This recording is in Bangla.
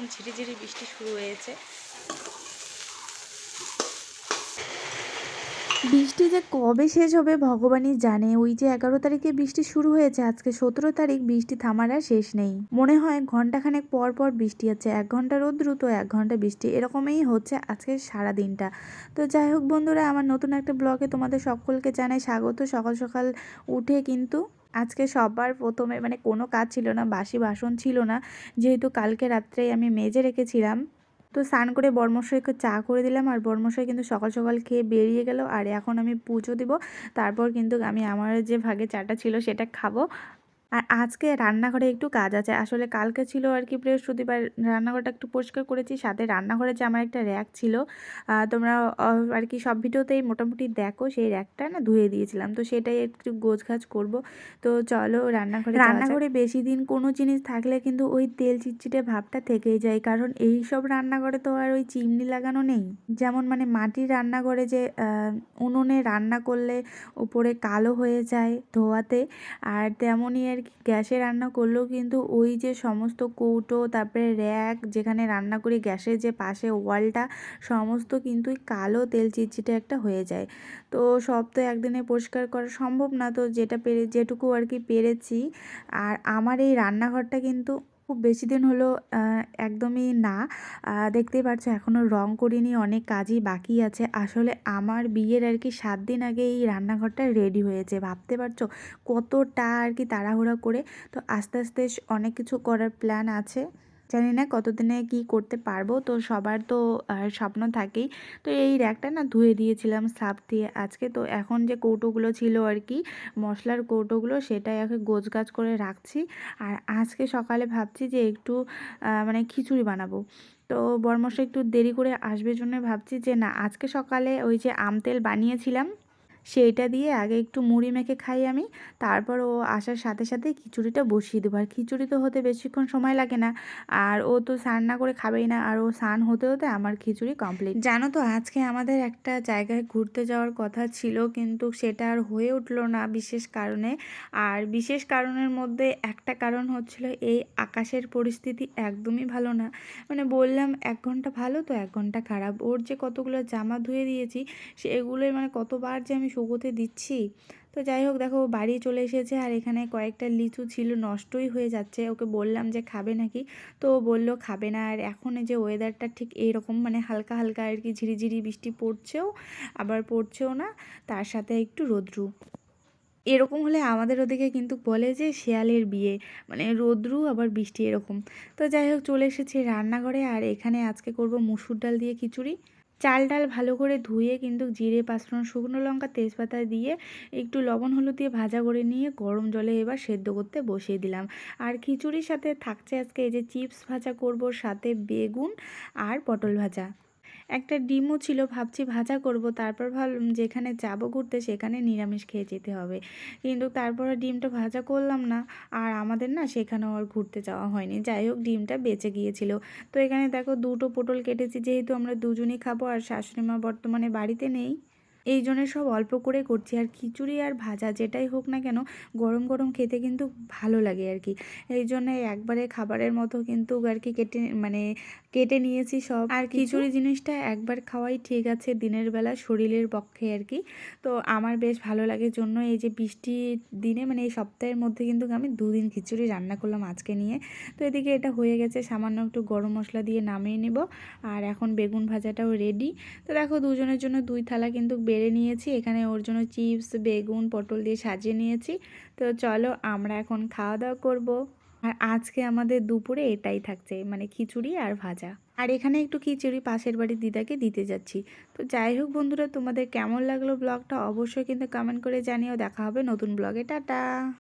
এখন ঝিরিঝিরি বৃষ্টি শুরু হয়েছে। বৃষ্টি যে কবে শেষ হবে ভগবানই জানে। ওই যে এগারো তারিখে বৃষ্টি শুরু হয়েছে, আজকে সতেরো তারিখ বৃষ্টি থামার আর শেষ নেই। মনে হয় ঘন্টাখানেক পর পর বৃষ্টি আছে এক ঘণ্টা রোদ দ্রুত এক ঘণ্টা বৃষ্টি, এরকমই হচ্ছে আজকে সারা দিনটা। তো যাই হোক বন্ধুরা, আমার নতুন একটা ব্লগে তোমাদের সকলকে জানাই স্বাগত। সকাল সকাল উঠে কিন্তু আজকে সবার প্রথমে মানে কোনো কাজ ছিল না, বাসি বাসন ছিল না। যেহেতু কালকে রাত্রেই আমি মেজে রেখেছিলাম, তো স্নান করে বর্মশাইকে চা করে দিলাম আর বর্মশাই কিন্তু সকাল সকাল খেয়ে বেরিয়ে গেল। আর এখন আমি পুজো দিব, তারপর কিন্তু আমি আমার যে ভাগে চাটা ছিল সেটা খাব। আর আজকে রান্নাঘরে একটু কাজ আছে। আসলে কালকে ছিল আর কি বৃহস্পতিবার। রান্নাঘরটা একটু পরিষ্কার করেছি। সাথে রান্নাঘরে যে আমার একটা র্যাক ছিল তোমরা আর কি সব ভিডিওতেই মোটামুটি দেখো সেই র্যাকটা না ধুয়ে দিয়েছিলাম। তো সেটাই একটু গোছগাছ করব। তো চলো রান্নাঘরে রান্নাঘরে বেশি দিন কোনো জিনিস থাকলে কিন্তু ওই তেল চিটচিটে ভাবটা থেকেই যায়। কারণ এই সব রান্নাঘরে তো আর ওই চিমনি লাগানো নেই। যেমন মানে মাটির রান্নাঘরে যে উনুনে রান্না করলে উপরে কালো হয়ে যায় ধোয়াতে। আর তেমনই আর গ্যাসে রান্না করলেও কিন্তু ওই যে সমস্ত কৌটো, তারপরে র্যাক যেখানে রান্না করি, গ্যাসের যে পাশে ওয়ালটা, সমস্ত কিন্তু কালো তেল চিটচিটে একটা হয়ে যায়। তো সব তো একদিনে পরিষ্কার করা সম্ভব না। তো যেটা পেরে, যেটুকু আর কি পেরেছি, আর আমার এই রান্নাঘরটা কিন্তু খুব বেশি দিন হলো একদমই না। দেখতেই পাচ্ছ এখনও রং করিনি, অনেক কাজই বাকি আছে। আসলে আমার বিয়ের আর কি সাত দিন আগে এই রান্নাঘরটা রেডি হয়েছে, ভাবতে পারছ? কতটা আর কি তাড়াহুড়া করে। তো আস্তে আস্তে অনেক কিছু করার প্ল্যান আছে। জানি না কতদিনে কি করতে পারব। তো সবার তো স্বপ্ন থাকেই। তো এই র্যাকটা না ধুয়ে দিয়েছিলাম, সাপ দিয়ে আজকে। তো এখন যে কৌটোগুলো ছিল আর কি, মশলার কৌটোগুলো, সেটাই এখন আগে গোছগাছ করে রাখছি। আর আজকে সকালে ভাবছি যে একটু মানে খিচুড়ি বানাবো। তো বরমশাই একটু দেরি করে আসবে জন্য ভাবছি যে না, আজকে সকালে ওই যে আম তেল বানিয়েছিলাম সেইটা দিয়ে আগে একটু মুড়ি মেখে খাই আমি। তারপর ও আসার সাথে সাথে খিচুড়িটা বসিয়ে দেবো। আর খিচুড়ি তো হতে বেশিক্ষণ সময় লাগে না। আর ও তো স্নান না করে খাবেই না। আর ও স্নান হতে হতে আমার খিচুড়ি কমপ্লিট জানো তো, আজকে আমাদের একটা জায়গায় ঘুরতে যাওয়ার কথা ছিল, কিন্তু সেটা আর হয়ে উঠল না বিশেষ কারণে। আর বিশেষ কারণের মধ্যে একটা কারণ হচ্ছিল, এই আকাশের পরিস্থিতি একদমই ভালো না। মানে বললাম, এক ঘণ্টা ভালো তো, এক ঘণ্টা খারাপ। ওর যে কতগুলো জামা ধুয়ে দিয়েছি, সেগুলোই মানে কতবার যে আমি শুকোতে দিচ্ছি। তো যাই হোক, দেখো বাড়ি চলে এসেছে আর এখানে কয়েকটা লিচু ছিল, নষ্টই হয়ে যাচ্ছে। ওকে বললাম যে, খাবে নাকি? তো ও বলল, খাবে না। আর এখন যে ওয়েদারটা ঠিক এইরকম মানে হালকা হালকা আর কি ঝিরিঝিরি বৃষ্টি পড়ছেও, আবার পড়ছেও না, তার সাথে একটু রোদ্রু। এরকম হলে আমাদের ওদিকে কিন্তু বলে যে, শেয়ালের বিয়ে। মানে রোদ্রু, আবার বৃষ্টি এরকম। তো যাই হোক, চলে এসেছি রান্নাঘরে আর এখানে আজকে করব মুসুর ডাল দিয়ে খিচুড়ি। চাল ডাল ভালো করে ধুয়ে কিন্তু জিরে, পাঁচফোড়ন, শুকনো লঙ্কা, তেজপাতা দিয়ে একটু লবণ, হলুদ দিয়ে ভাজা করে নিয়ে গরম জলে এবার সেদ্ধ করতে বসিয়ে দিলাম। আর খিচুড়ির সাথে থাকছে আজকে এই যে চিপস ভাজা করব, সাথে বেগুন আর পটল ভাজা। একটা ডিমও ছিল, ভাবছি ভাজা করব। তারপর ভাবলাম যেখানে যাব ঘুরতে সেখানে নিরামিষ খেয়ে যেতে হবে। কিন্তু তারপরে ডিমটা ভাজা করলাম না। আর আমাদের না সেখানেও আর ঘুরতে যাওয়া হয়নি। যাই হোক, ডিমটা বেঁচে গিয়েছিল। তো এখানে দেখো দুটো পটল কেটেছি। যেহেতু আমরা দুজনই খাব আর শাশুড়ি মা বর্তমানে বাড়িতে নেই এই জন্য সব অল্প করে করছি। আর খিচুড়ি আর ভাজা যেটাই হোক না কেন গরম গরম খেতে কিন্তু ভালো লাগে আর কি। এই জন্য একবারে খাবারের মতো কিন্তু আর কি কেটে মানে কেটে নিয়েছি সব। আর খিচুড়ি জিনিসটা একবার খাওয়াই ঠিক আছে দিনের বেলা শরীরের পক্ষে আর কি। তো আমার বেশ ভালো লাগে জন্য এই যে বৃষ্টির দিনে মানে এই সপ্তাহের মধ্যে কিন্তু আমি দুদিন খিচুড়ি রান্না করলাম আজকে নিয়ে। তো এদিকে এটা হয়ে গেছে সামান্য একটু গরম মশলা দিয়ে নামিয়ে নেব। আর এখন বেগুন ভাজাটাও রেডি তো দেখো দুজনের জন্য দুই থালা কিন্তু বেড়ে নিয়েছি। এখানে ওর জন্য চিপস, বেগুন, পটল দিয়ে সাজিয়ে নিয়েছি। তো চলো আমরা এখন খাওয়া দাওয়া করব। আর আজকে আমাদের দুপুরে এটাই থাকছে মানে খিচুড়ি আর ভাজা। আর এখানে একটু খিচুড়ি পাশের বাড়ির দিদাকে দিতে যাচ্ছি। তো যাই হোক বন্ধুরা, তোমাদের কেমন লাগল ব্লগটা অবশ্যই কিন্তু কমেন্ট করে জানিয়েও দেখা হবে নতুন ব্লগে। টাটা!